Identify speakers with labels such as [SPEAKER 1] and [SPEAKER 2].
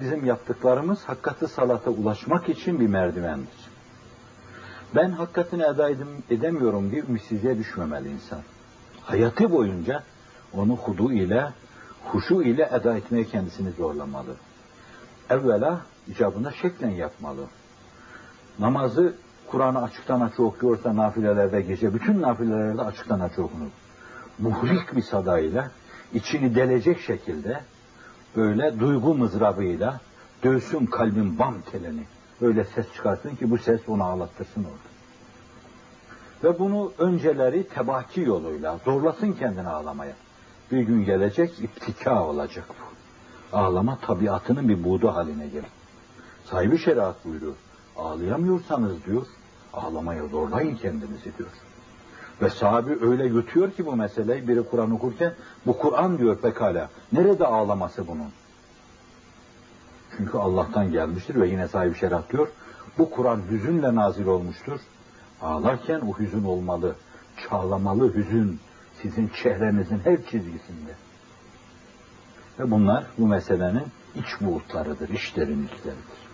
[SPEAKER 1] Bizim yaptıklarımız hakikati salata ulaşmak için bir merdivendir. Ben hakikatini eda edem- edemiyorum diye ümitsizliğe düşmemeli insan. Hayatı boyunca onu hudu ile, huşu ile eda etmeye kendisini zorlamalı. Evvela icabında şeklen yapmalı. Namazı Kur'an'ı açıktan açık okuyorsa nafilelerde gece, bütün nafilelerde açıktan açık okunur. Muhrik bir sadayla, içini delecek şekilde, böyle duygu mızrabıyla dövsün kalbin bam telini. Öyle ses çıkarsın ki bu ses onu ağlattırsın orada. Ve bunu önceleri tebaki yoluyla zorlasın kendini ağlamaya. Bir gün gelecek iptika olacak bu. Ağlama tabiatının bir buğdu haline gelir. Sahibi şeriat buyuruyor. Ağlayamıyorsanız diyor, ağlamaya zorlayın kendinizi diyor. Ve sahabi öyle yutuyor ki bu meseleyi biri Kur'an okurken bu Kur'an diyor pekala. Nerede ağlaması bunun? Çünkü Allah'tan gelmiştir ve yine sahibi şeriat diyor. Bu Kur'an hüzünle nazil olmuştur. Ağlarken o hüzün olmalı. Çağlamalı hüzün sizin çehrenizin her çizgisinde. Ve bunlar bu meselenin iç buğutlarıdır, iç derinlikleridir.